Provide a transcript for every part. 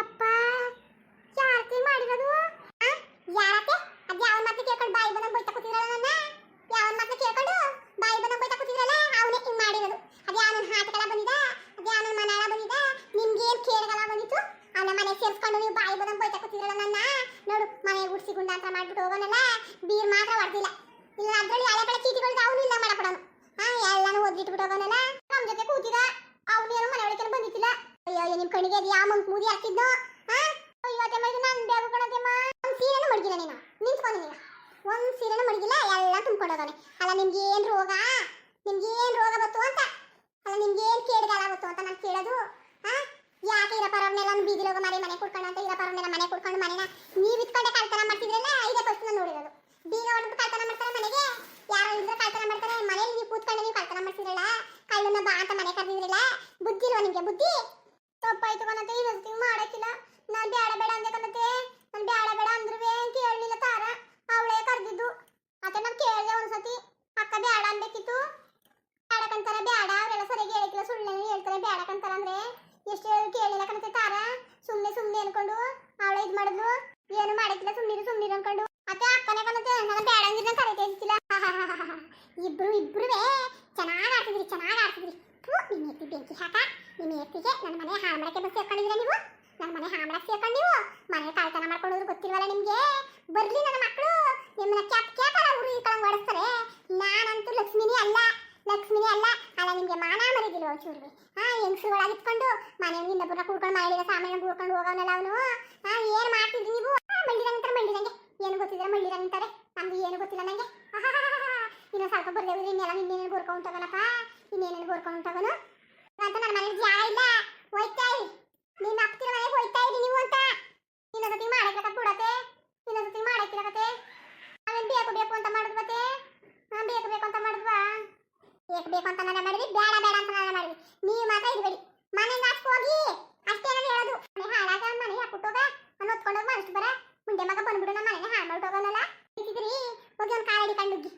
ಯಪ್ಪ ಯಾರತಿ ಮಾಡಿರೋದು? ಆ? ಯಾರತ್ತೆ? ಅದ್ ಯಾವ ಮಾತು ಕೇಳ್ಕೊಂಡು ಬಾಯಿ ಬಂದಂಗ್ ಬೈತಾ ಕೂತಿದ್ರಲ್ಲ ನನ್ನ? ಯಾವ ಮಾತು ಕೇಳ್ಕೊಂಡು ಬಾಯಿ ಬಂದಂಗ್ ಬೈತಾ ಕೂತಿದ್ರಲ್ಲ? ಅವನೇ ಹಿಂಗ್ ಮಾಡಿರೋದು. ಅದ್ ನನ್ನ ಹಾಟಗಳ ಬಂದಿದ, ಅದ್ ಯಾವ ನನ್ನ ಮನೆಗಳ ಬಂದಿದ, ನಿಮ್ಗೇನ್ ಕೇಳಗಲ ಬಂದಿತ್ತು? ಅವನ ಮನೆ ಸೇರ್ಸ್ಕೊಂಡು ನೀವು ಬಾಯಿ ಬಂದಂಗ್ ಬೈತಾ ಕೂತಿದ್ರಲ್ಲ ನನ್ನ? ನೋಡು, ಮನೆ ಗುಡ್ಸಿ ಗುಂಡ ಅಂತ ಮಾಡ್ಬಿಟ್ಟು ಹೋಗೋನಲ್ಲ? ಬೀರ್ ಮಾತ್ರ ಹೊಡೆದಿಲ್ಲ. ಇಲ್ಲ, ಅದ್ರಲ್ಲಿ ಹಳೆ ಕಡೆ ಚೀಟಿಗಳು ಅವನು ಇಲ್ಲ ಮಾಡಕೊಡೋನು ಹಾ ಎಲ್ಲಾನು ಓದಿಟ್ಬಿಟ್ಟು ಹೋಗೋನಲ್ಲ? ನಮ್ ಜೊತೆ ಕೂತಿದ. ಅವನೇನು ಮನೆ ಒಳಗೆ ಬಂದಿತ್ತಿಲ್ಲ ಅಯ್ಯೋ ನಿಮ್ ಕಣಿಗೆ ಅದು ಯಾವ ಮಂಕ್ ಮೂದಿ ಹಾಕಿದ್ನೋ ಹಾ ಅಯ್ಯೋ, ಅದೇ ಇದು ನಾನು ಬೇಗ ಕಣತೆಮ್ಮ ಒಂದು ಸೀರೆನೂ ಮಡಗಿಲ್ಲ ನೀನು. ನಿಂತ್ಕೊಂಡು ನೀನು ಒಂದು ಸೀರೆನೂ ಮಡಗಿಲ್ಲ, ಎಲ್ಲ ತುಂಬ್ಕೊಂಡು ಹೋಗೋನೆ. ಅಲ್ಲ, ನಿಮ್ಗೆ ಏನು ರೋಗ? ನಿಮ್ಗೆ ಏನು ರೋಗ ಬತ್ತು ಅಂತ? ಅಲ್ಲ, ನಿಮ್ಗೆ ಏನು ಕೇಡಗಾಲ ಬತ್ತು ಅಂತ ನಾನು ಕೇಳೋದು ಯಾಕೆ ಇರೋ ಪರವನ್ನೆಲ್ಲ ಬೀದಿ ರೋಗ ಮನೆ ಮನೆ ಕುಡ್ಕೊಂಡು ಅಂತ ಇರೋ ಪರವನ್ನೆಲ್ಲ ಮನೆ ಕುಡ್ಕೊಂಡು ಮನೆನ ನೀವ್ ಇಟ್ಕೊಂಡೆ ಕಳ್ತನ ಮಾಡ್ತಿದ್ರಲ್ಲ ಇದೇ ಫಸ್ಟ್ ನಾನು ನೋಡಿರೋದು ಬೀಗ ಹೊಡೆದು ಕಳ್ತನ ಮಾಡ್ತಾರೆ ಮನೆಗೆ ಯಾರೋ ಇದ್ರೆ ಕಳ್ತನ ಮಾಡ್ತಾರೆ ಮನೇಲಿ ನೀವು ಕೂತ್ಕೊಂಡು ನೀವು ಕಳ್ತನ ಮಾಡ್ತಿದ್ರಲ್ಲ ಕಳ್ಳನ್ನ ಬಾ ಅಂತ ಮನೆ ಕರೆದಿದ್ರಲ್ಲ ಬುದ್ಧಿ ಇಲ್ವಾ ನಿಮ್ಗೆ ಬುದ್ಧಿ ತಪ್ಪಾಯ್ತು ಕಣತೆ ಈ ಸತಿ ಮಾಡಕ್ಕಿಲ್ಲ ನಾನ್ ಬ್ಯಾಡ ಬೇಡ ಅಂದೆ ಕಣತೆ ನಾನ್ ಬ್ಯಾಡ ಬೇಡ ಅಂದ್ರೂ ಕೇಳಲಿಲ್ಲ ತಾರ ಅವಳೇ ಕರೆದಿದ್ದು ಮತ್ತೆ ನಾನ್ ಕೇಳ್ದೆ ಒಂದ್ಸತಿ ಅಕ್ಕ ಬ್ಯಾಡ ಅನ್ಬೇಕಿತ್ತು ಬ್ಯಾಡಕಂತಾರ ಬ್ಯಾಡ ಅವರೆಲ್ಲ ಸರಿಯಾಗಿ ಹೇಳಿಕ್ಕಿಲ್ಲ ಸುಳ್ಳು ಹೇಳ್ತಾರೆ ಬ್ಯಾಡಕಂತಾರ ಅಂದ್ರೆ ಎಷ್ಟು ಹೇಳಿ ಕೇಳಿಲ್ಲ ಕಣತೆ ತಾರ ಸುಮ್ನೆ ಸುಮ್ನೆ ಅನ್ಕೊಂಡು ಅವಳೇ ಇದ್ ಮಾಡಿದ್ಲು ಏನು ಮಾಡಿದ್ಲ ಸುಮ್ಮನಿರು ಸುಮ್ಮನಿರು ಅನ್ಕೊಂಡು. ಮತ್ತೆ ಅಕ್ಕನೇ ಕಣತೆ ನಾನು ಬ್ಯಾಡ ಕರೆತೆ ಇದ್ದಿಲ್ಲ ಇಬ್ರು ಇಬ್ರುವೇ. ಚೆನ್ನಾಗಿ ಆಡ್ತಿದ್ರಿ ಚೆನ್ನಾಗಿ ಆಡ್ತಿದ್ರಿ. ಥು, ನಿನ್ನ ಎತ್ತಿ ಬೆಂಕಿ ಹಾಕ. ನಿಮ್ಮ ಎತ್ತಿಗೆ ನನ್ನ ಮನೆ ಹಾಳು ಮಾಡಕ್ಕೆ ಬಸ್ ಸೇರ್ಕೊಂಡಿದ್ರೆ ನೀವು? ನನ್ನ ಮನೆ ಹಾಳು ಮಾಡಕ್ಕೆ ಸೇರ್ಕೊಂಡು ನೀವು? ಮನೆ ಕಾಳ್ತನ ಮಾಡ್ಕೊಳ್ಳೋದು ಗೊತ್ತಿಲ್ವಲ್ಲ ನಿಮ್ಗೆ? ಬರ್ಲಿ ನನ್ನ ಮಕ್ಕಳು ನಿಮ್ಮನ್ನ ಕ್ಯಾಪ್ ಕ್ಯಾಪರ ಉರಿ ಕಳಂಗ್ ಓಡಿಸ್ತಾರೆ. ನಾನಂತೂ ಲಕ್ಷ್ಮಿನೇ ಅಲ್ಲ. ಲಕ್ಷ್ಮಿನೇ ಅಲ್ಲ. ಅಲ್ಲ ನಿಮಗೆ ಮಾನ ಮರಿದಿಲ್ಲ ಚೂರ್ವಿ ಹಾ ಹೆಂಗಸುಗಳಾಗಿ ಇಟ್ಕೊಂಡು ಮನೆಯಿಂದ ಇನ್ನೊಬ್ಬರನ್ನ ಕೂಡ್ಕೊಂಡು ಮನೆಯಿಂದ ಸಾಮಾನ್ಯ ಕೂಡ್ಕೊಂಡು ಹೋಗೋನಲ್ಲ ಅವನು? ಹಾ ಏನು ಮಾಡ್ತಿದ್ರಿ ನೀವು? ಮಂಡಿದಂಗೆ ಮಂಡಿದಂಗೆ ಏನು ಗೊತ್ತಿದ್ರೆ ಮಂಡಿದಂಗೆ ಅಂತಾರೆ ನಮ್ಗೆ ಏನು ಗೊತ್ತಿಲ್ಲ ನನಗೆ ಇನ್ನೊಂದು ಸ್ವಲ್ಪ ಬರ್ದೇವ್ರಿ ಇನ್ನೆಲ್ಲ ನಿನ್ನೇನು ಗೋರ್ಕೊಂಡು ತಗೋನಪ್ಪ? ಇನ್ನೇನೇನು ಗೋರ್ಕೊಂಡು ತಗೋನು ಅಂತ ನನ್ನ ಮನೇಲಿ ಜಾಗ ಇಲ್ಲ ಹೋಯ್ತಾ ಇರಿ ನಿಮ್ಮ ಅಪ್ಪನ ಮನೆಗೆ ಹೋಯ್ತಾ ಇರಿ ನೀವು ಅಂತ ಇನ್ನೊಂದ್ಸತಿ ಮಾಡಕ್ಕೆ ಕೊಡತ್ತೆ ಇನ್ನೊಂದ್ಸತಿ ಮಾಡಕ್ಕಿರಕತ್ತೆ ನಾವೇನ್ ಬೇಕು ಬೇಕು ಅಂತ ಮಾಡಿದ್ ಮತ್ತೆ ಹಾ ಬೇಕು ಬೇಕು ಅಂತ ಮಾಡಿದ್ವಾ ಬೇಕು ಅಂತ ನಾನು ಮಾಡಿದ್ವಿ ಬೇಡ ಬೇಡ ಅಂತ ನಾನು ಮಾಡಿದ್ವಿ ನೀವು ಮಾತ್ರ ಇರ್ಬೇಡಿ ಮನೆಯಿಂದ ಆಚೆ ಹೋಗಿ ಅಷ್ಟೇ ನಾನು ಹೇಳೋದು. ಮನೆ ಹಾಳಾಗ ಮನೆ ಹಾಕುಟ್ಟೋಗ ನಾನು ಹೊತ್ಕೊಂಡೋಗಿ ಅಷ್ಟು ಬರ. ಮುಂದೆ ಮಗ ಬಂದ್ಬಿಡು ನಮ್ಮ ಮನೆಗೆ ಹಾಳು ಮಾಡ್ಬಿಟ್ಟೋಗನಲ್ಲ ಇಟ್ಟಿದ್ರಿ ಹೋಗಿ ಒಂದು ಕಾಲಡಿ ಕಂಡುಗ್ಗಿ.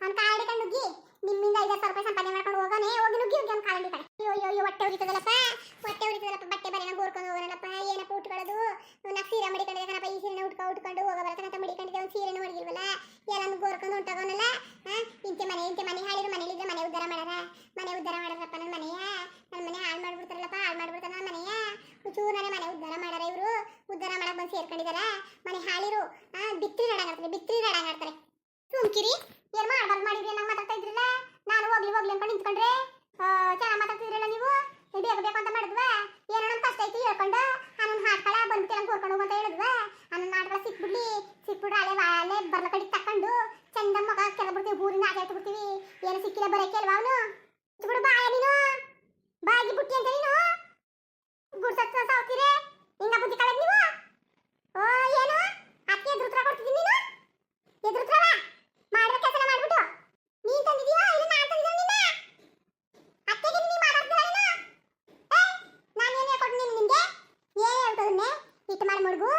ಒಂದು ಕಾಲಡಿ ಕಂಡುಗ್ಗಿ. ನಿಮ್ಮಿಂದ ಐದು ಸಾವಿರ ರೂಪಾಯಿ ಸಂಪಾದನೆ ಮಾಡ್ಕೊಂಡು ಹೋಗೋನೆ, ಹೋಗಿ ನುಗ್ಗಿ ಹೋಗಿ ಒಂದು ಕಾಲಡಿ ಕಡೆ. ಅಯ್ಯೋ ಅಯ್ಯೋ ಹೊಟ್ಟೆ ಉರಿತದಲ್ಲಪ್ಪ. ಹೊಟ್ಟೆ ಉರಿತದಲ್ಲಪ್ಪ, ಬಟ್ಟೆ ಬರೆನ ಗೋರ್ಕೊಂಡು ಹೋಗೋಣಪ್ಪ ಏನಪ್ಪ ಉಟ್ಕೊಳ್ಳೋದು? ನಾವು ಸೀರೆ ಮಡಿಕೊಂಡಿದ್ದೆ ಕಣಪ್ಪ ಈ ಸೀರೆನ ಉಟ್ಕೊ, ಉಟ್ಕೊಂಡು ಹೋಗೋ ಬರತನಕ ಮಡಿಕೊಂಡಿದ್ದೆ ಒಂದು ಸೀರೆನೂ ಮಡಗಿಲ್ವಲ್ಲ ಎಲ್ಲ ಗೋರ್ಕೊಂಡು ಹೊಂಟೋಗೋನಲ್ಲ? ಇಂತೆ ಮನೆ ಇಂತೆ ಮನೆ, ಹಾಳಿರು ಮನೇಲಿದ್ರೆ ಮನೆ ಉದ್ಧಾರ ಮಾಡಾರ ಮನೆ ಉದ್ಧಾರ ಮಾಡಾರಪ್ಪ ನನ್ನ ಮನೆಯ. ನನ್ನ ಮನೆ ಹಾಳು ಮಾಡ್ಬಿಡ್ತಾರಲ್ಲಪ್ಪ, ಹಾಳು ಮಾಡ್ಬಿಡ್ತಾರ ನನ್ನ ಮನೆಯ. ಚೂರನೆ ಮನೆ ಉದ್ಧಾರ ಮಾಡಾರ ಇವರು. ಉದ್ಧಾರ ಮಾಡಕ್ಕೆ ಬಂದು ಸೇರ್ಕೊಂಡಿದಾರ. ಮನೆ ಹಾಳಿರು. ಬಿತ್ರಿ ನಡಂಗಾಡ್ತಾರೆ ಬಿತ್ರಿ ನಡಂಗಾಡ್ತಾರೆ ಸುಮ್ಕಿರಿ ಏನ್ ಮಾಡ್ಬಾರ್ದು ಮಾಡಿದ್ರಿ ನಂಗೆ ಮಾತಾಡ್ತಾ ಇದ್ರಲ್ಲ? ನಾನು ಹೋಗ್ಲಿ ಹೋಗ್ಲಿ ಅನ್ಕೊಂಡು ನಿಂತ್ಕೊಂಡ್ರೆ? ಚೆನ್ನಾಗಿ ಮಾತಾಡ್ತಿದ್ರಲ್ಲ ನೀವು? ಏ ಬೇಕು ಅಂತ ಮಾಡಿದ್ವಾ? ಏನೋ ನಮ್ಮ ಕಷ್ಟ ಐತಿ ಹೇಳ್ಕೊಂಡು ಅನ್ನೊಂದು ಹಾಡ್ಕಳ ಬಂದ್ಬಿಟ್ಟು ನಂಗೆ ಕರ್ಕೊಂಡು ಹೋಗಂತ ಹೇಳಿದ್ವಾ? ನನ್ನ ನಾಟ್ಗಳ ಸಿಕ್ಬಿಡ್ಲಿ. ಸಿಕ್ಬಿಡ್ರೆ ಅಲ್ಲೇ ಅಲ್ಲೇ ಬರ್ಲ ಕಡೆ ತಕೊಂಡು ಚಂದ ಮಗ ಕೆಲ ಬಿಡ್ತೀವಿ ಊರಿಂದ ಏನು ಸಿಕ್ಕಿಲ್ಲ ಬರೋಕೆ ಅಲ್ವಾ ಅವನು ಬಿಡು ಬಾಯ ನೀನು ಬಾಗಿ ಬುಟ್ಟಿ ಅಂತ ನೀನು ಗುಡ್ಸತ್ತ ಸಾವ್ತೀರಿ ಹಿಂಗ ಬುದ್ಧಿ ಕಳೆದ್ ನೀವು ಓ ಏನು ಅಕ್ಕೆ ಎದುರುತ್ರ ಕೊಡ್ತಿದ್ದೀನಿ ನೀನು ಎದುರುತ್ರವ ಮಾಡಿದ ಕೆಲಸ ಮಾಡ್ಬಿಟ್ಟು ನೀನ್ ತಂದಿದೀಯಾ ಇಲ್ಲ ನಾನ್ ತಂದಿದ್ದೀನಿ ನಿನ್ನ ಅತ್ತೆಗೆ ನೀ ಮಾತಾಡ್ತೀರಾ ನೀನು ಏ ನಾನು ಏನೇ ಕೊಟ್ಟು ನೀನು ನಿನ್ಗೆ ಏನ್ ಹೇಳ್ತದನ್ನೇ ಇಟ್ಟು ಮಾಡಿ ಮಡ್ಗು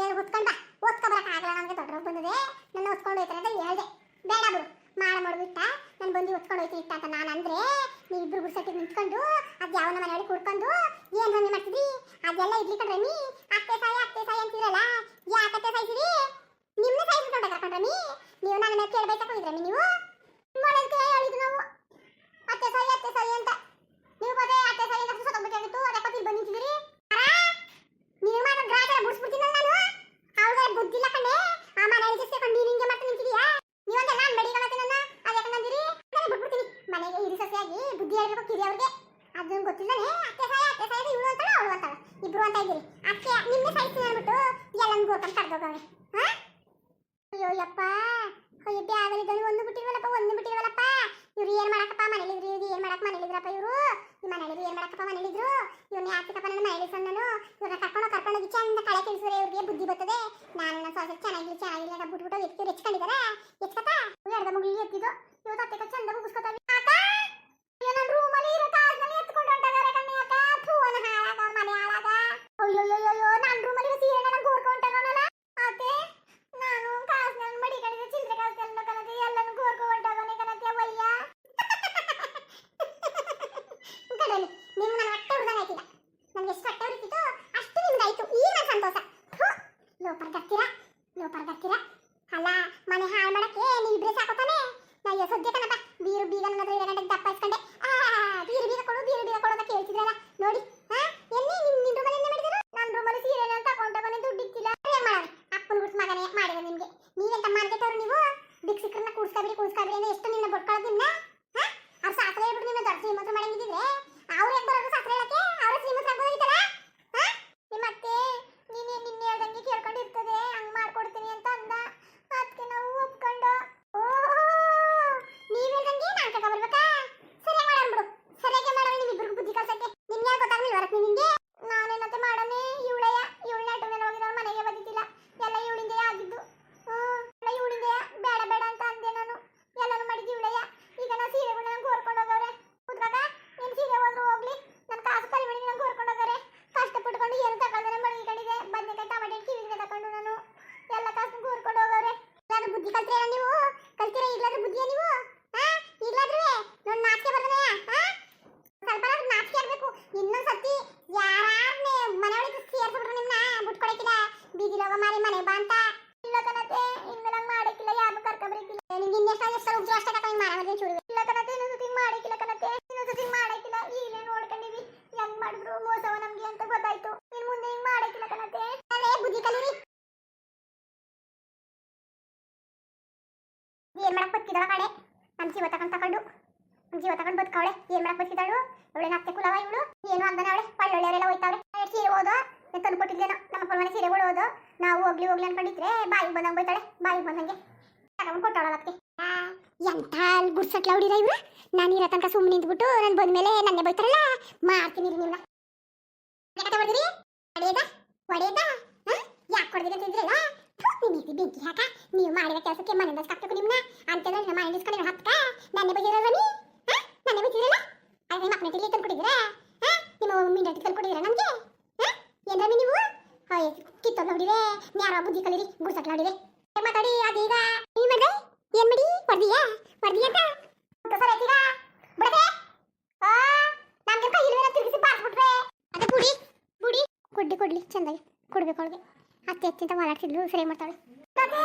ಏನು ಹೊತ್ಕೊಂಡ್ ಬಾ ಓದ್ಕೊ ಬರಕ್ ಆಗಲ್ಲ ನನಗೆ ದೊಡ್ಡ ರೋಗ ಬಂದಿದೆ ನನ್ನ ಹೊತ್ಕೊಂಡು ಹೋಯ್ತಾರೆ ಅಂತ ಹೇಳ್ದೆ. ಬೇಡ ಬಿಡು. ಮಾಡ ಮಡ್ಬಿಟ್ಟ ನಾನು ಬಂದು ಹೊತ್ಕೊಂಡು ಹೋಯ್ತೀನಿ ಇಟ್ಟ ಅಂತ ನಾನು ಅಂದ್ರೆ ನೀವಿಬ್ರು ಗುಡ್ಸಟ್ಟಿಗೆ ನಿಂತ್ಕೊಂಡು ಅದು ಯಾವನ ಮನೆಯೊಳಗೆ ಕುಡ್ಕೊಂಡು ಏನು ರನ್ನಿ ಮಾಡ್ತಿದ್ರಿ ಅದೆಲ್ಲ ಇಡ್ಲಿ ಕಣ್ರೆ ನೀ? ಅತ್ತೆ ಸಾಯಿ ಅತ್ತೆ ಸಾಯಿ ಅಂತಿರಲ್ಲ? ಯಾಕತ್ತೆ ಸಾಯ್ಸಿರಿ ನಿಮ್ಮನ್ನ ಸಾಯಿಸ್ಕೊಂಡು ಕರ್ಕೊಂಡ್ರಮಿ ನೀವು ನನ್ನ ಕೇಳ್ಬೇಕಾ ಹೋಗಿದ್ರಮಿ ನೀವು? ಮಾಡೋದಕ್ಕೆ ಹೇಳಿದ್ದು ನಾವು. ಅತ್ತೆ ಸಾಯಿ ಅತ್ತೆ ಸಾಯಿ ಅಂತ. ನೀವು ಬದೇ ಅತ್ತೆ ಸಾಯಿ ಅಂತ ಸತ್ತೋಗ್ಬೇಕಾಗಿತ್ತು ಅದಕ್ಕೆ ಇಲ್ಲಿ ಬಂದು ನಿಂತಿದ್ದೀರಿ? ನೀವು ಮಾತ್ರ ಗ್ರಾಹಕರ ನಾನು? ಅವ್ರಿಗೆ ಬುದ್ಧಿಲ್ಲ ಕಣೆ. ಆ ಮನೆಯಲ್ಲಿ ಸೇರ್ಕೊಂಡು ನೀನು ಹಿಂಗೆ ಮಾಡ್ತಾ ನಿಂತಿದೀಯಾ ನೀವೊಂದೆಲ್ಲ ನಾನು ಅದಕ್ಕೆ ನಂದಿರಿ ನಾನು ಬಿಟ್ಬಿಡ್ತೀನಿ ಮನೆಗೆ ಹಿರಿ ಸೊಸೆಯಾಗಿ ಬುದ್ಧಿ ಹೇಳ್ಬೇಕು ಕಿರಿ ಅವ್ರಿಗೆ ಅದನ್ನ ಗೊತ್ತಿಲ್ಲನೇ ಅತ್ತೆ ಸಾಯ ಅತ್ತೆ ಇವಳು ಅಂತಾಳ ಅವಳು ಅಂತಾಳ ಇಬ್ರು ಅಂತ ಇದ್ದೀರಿ ಅತ್ತೆ ನಿನ್ನೆ ಸಾಯಿಸ್ತೀನಿ ಅಂದ್ಬಿಟ್ಟು ಎಲ್ಲನೂ ಗೋರ್ಕೊಂಡು ಕರ್ದೋಗವೆ ಹಾ ಅಯ್ಯೋ ಯಪ್ಪ ಅಯ್ಯೋ ಬ್ಯಾಗಲಿದ್ದನು ಒಂದು ಬಿಟ್ಟಿಲ್ವಲ್ಲಪ್ಪ ಒಂದು ಬಿಟ್ಟಿಲ್ವಲ್ಲಪ್ಪ ಇವ್ರು ಏನ್ ಮಾಡಕ್ಕಪ್ಪ ಮನೇಲಿ ಇವ್ರು ಇವ್ರು ಏನ್ ಮಾಡಕ್ ಮನೇಲಿ ಇದ್ರಪ್ಪ ಇವರು ಈ ಮನೇಲಿ ಏನ್ ಮಾಡಕ್ಕಪ್ಪ ಮನೇಲಿ ಇದ್ರು ಇವ್ರನ್ನ ಯಾಕಪ್ಪ ನನ್ನ ಮನೇಲಿ ಸಣ್ಣ ನಾನು ಇವ್ರನ್ನ ಕರ್ಕೊಂಡು ಕರ್ಕೊಂಡೋಗಿ ಚಂದ ಕಳೆ ಕೆಲ್ಸಿದ್ರೆ ಇವ್ರಿಗೆ ಬುದ್ಧಿ ಬರ್ತದೆ ನಾನು ನನ್ನ ಸೊಸೆ ಚೆನ್ನಾಗಿಲ್ಲ ಚೆನ್ನಾಗಿಲ್ಲ ಅಂತ ಬಿಟ್ಬಿಟ್ಟು ಎತ್ತಿ ಹೆಚ್ಕೊಂಡಿದಾರ ಎಚ್ಕತ ಎಡ್ದ ಮುಗಿಲಿ ಎತ್ತಿದ್ದು ಇವತ್ತು ಅತ್ತೆ ಚಂದ ಮುಗಿಸ್ಕೊತಾವೆ ಜೀವ ತಗೊಂಡ್ ಬದುಕವಳೆ. ಏನ್ ಮಾಡಕ್ ಬತ್ತಿದಳು ಇವಳೆ ನಾಕ್ತೆ ಕುಲವ ಇವಳು. ಏನು ಅಂದನ ಅವಳೆ? ಪಳ್ಳೊಳ್ಳೆಯವರೆಲ್ಲ ಹೋಯ್ತಾವ್ರೆ. ಸೀರೆ ಓದೋ ತಂದು ಕೊಟ್ಟಿದ್ಲೇನೋ ನಮ್ಮ ಮನೆ ಸೀರೆಗಳು ಓದೋ ನಾವು ಹೋಗ್ಲಿ ಹೋಗ್ಲಿ ಅನ್ಕೊಂಡಿದ್ರೆ ಬಾಯಿಗೆ ಬಂದಂಗ್ ಬೈತಾಳೆ ಬಾಯಿಗೆ ಬಂದಂಗೆ. ತಗೊಂಡ್ ಕೊಟ್ಟವಳ ಅದಕ್ಕೆ ಎಂತ ಗುಡ್ಸಟ್ಲ ಹುಡಿರ ಇವ್ರು. ನಾನು ಇರೋ ತನಕ ಸುಮ್ಮನೆ ನಿಂತ್ಬಿಟ್ಟು ನಾನು ಬಂದ್ಮೇಲೆ ನನ್ನೇ ಬೈತಾರಲ್ಲ? ಮಾಡ್ತೀನಿ ಕತೆ ಹೊಡೆದಿರಿ? ಹೊಡೆಯದ? ಹೊಡೆಯದ? ಯಾಕೆ ಹೊಡೆದಿರಿ ಅಂತ ಇದ್ರಲ್ಲ ನೀತಿ ಬೆಂಕಿ ಹಾಕ. ನೀವು ಮಾಡಿದ ಕೆಲಸಕ್ಕೆ ಮನೆ ಕಟ್ಟಬೇಕು ನಿಮ್ನ. ಅಂತಂದ್ರೆ ನಮ್ಮ ಮನೆ ಇಸ್ಕೊಂಡು ಹತ್ಕ ನನ್ನೇ ಬೈದಿರಲ್ಲ ನೀ? ಹಾ? ನನ್ನೇ ಬೈದಿರಲ್ಲ ಅದೇ ನಿಮ್ಮ ತಿಳಿ ತಂದು ಕೊಟ್ಟಿದ್ದೀರಾ ಹಾ? ನಿಮ್ಮ ಮಿಂಡಟ್ಟಿ ತಂದು ಕೊಟ್ಟಿದ್ದೀರಾ ನಮಗೆ? ಏನ್ರಮ್ಮಿ ನೀವು? ಹಾಯ್, ಕಿತ್ತೊಂದು ನೋಡಿದೆ. ನ್ಯಾರ ಬುದ್ಧಿ ಕಲೀರಿ ಗುಡ್ಸಟ್ಲ ಹೊಡಿದೆ ಮಾತಾಡಿ ಅದೀಗ ಈ ಮಾಡ್ದೆ? ಏನ್ ಮಾಡಿ? ಹೊಡ್ದಿಯಾ ಹೊಡ್ದಿಯಾ ಅಂತ? ಸರ್ ಆಯ್ತೀರಾ ಬಿಡದೆ? ಆ, ನಮ್ಗೆ ಕೈ ಇಲ್ವೇನ ತಿರುಗಿಸಿ ಬಾರ್ಸ್ಬಿಟ್ರೆ. ಅದೇ ಬುಡಿ ಬುಡಿ. ಕೊಡ್ಲಿ ಕೊಡ್ಲಿ, ಚಂದಾಗಿ. ಕೊಡ್ಬೇಕು ಅವಳಿಗೆ. ಅಂತ ಮಾತಾಡ್ತಿದ್ಲು, ಸರಿ ಮಾಡ್ತಾಳೆ. ಅದೇ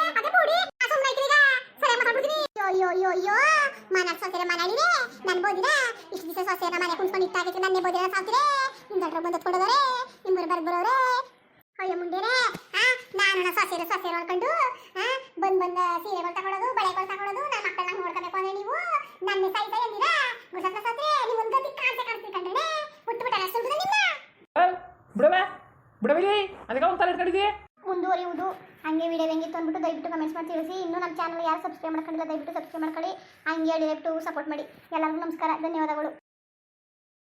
ಅಯ್ಯೋ ಅಯ್ಯೋ ಅಯ್ಯೋ. ಮನ ಸೊಸೆರ ಮನಾಡಿದೆ ನನ್ ಬೋದಿನ ಇಷ್ಟು ದಿವಸ ಸೊಸೆರ ಮನೆ ಕುಂತ್ಕೊಂಡು ಇಟ್ಟಾಗಿತ್ತು ನನ್ನೇ ಬೋದಿನ ಸಾಕ್ತಿರೆ ನಿಮ್ಮ ದೊಡ್ಡ ಬಂದು ಕೊಡೋದರೆ ನಿಮ್ಮರು ಬರ್ದು ಬರೋರೆ ಅಯ್ಯೋ ಮುಂಡೇರೆ ಆ ನಾನು ನನ್ನ ಸೊಸೆರು ಸೊಸೆರು ಅನ್ಕೊಂಡು ಆ ಬಂದ್ ಬಂದ ಸೀರೆಗಳು ತಗೊಳ್ಳೋದು ಬಳೆಗಳು ತಗೊಳ್ಳೋದು ನನ್ನ ಮಕ್ಕಳನ್ನ ನೋಡ್ಕೋಬೇಕು ಅಂದ್ರೆ ನೀವು? ನನ್ನ ಸೈ ಸೈ ಅಂದಿರ? ಗುಡ್ಸಕ್ಕ ಸತ್ರೆ ನೀವು ಒಂದು ಗತಿ ಕಾಣ್ತೆ ಕಾಣ್ತಿ ಕಂಡ್ರೆ ಹುಟ್ಟು ಬಿಟ್ಟ ಸುಳ್ಳು ನಿಮ್ಮ ಬಿಡವೆ ಬಿಡವಿಲಿ ಅದಕ್ಕೆ ಹೋಗ್ತಾರೆ ಇಟ್ಕೊಂಡಿದ್ದೀವಿ ಮುಂದುವರಿಯುವುದು ಹಂಗೆ ವಿಡಿಯೋ ಹೆಂಗಿತ್ತು ಅಂದ್ಬಿಟ್ಟು ದಯವಿಟ್ಟು ಕಮೆಂಟ್ಸ್ ಮಾಡಿ ತಿಳಿಸಿ. ಇನ್ನೂ ನಮ್ಮ ಚಾನಲ್ ಯಾರು ಸಬ್ಸ್ಕ್ರೈಬ್ ಮಾಡ್ಕೊಂಡಿಲ್ಲ, ದಯವಿಟ್ಟು ಸಬ್ಸ್ಕ್ರೈಬ್ ಮಾಡ್ಕೊಳ್ಳಿ. ಹಂಗೆ ದಯವಿಟ್ಟು ಸಪೋರ್ಟ್ ಮಾಡಿ. ಎಲ್ಲರಿಗೂ ನಮಸ್ಕಾರ, ಧನ್ಯವಾದಗಳು.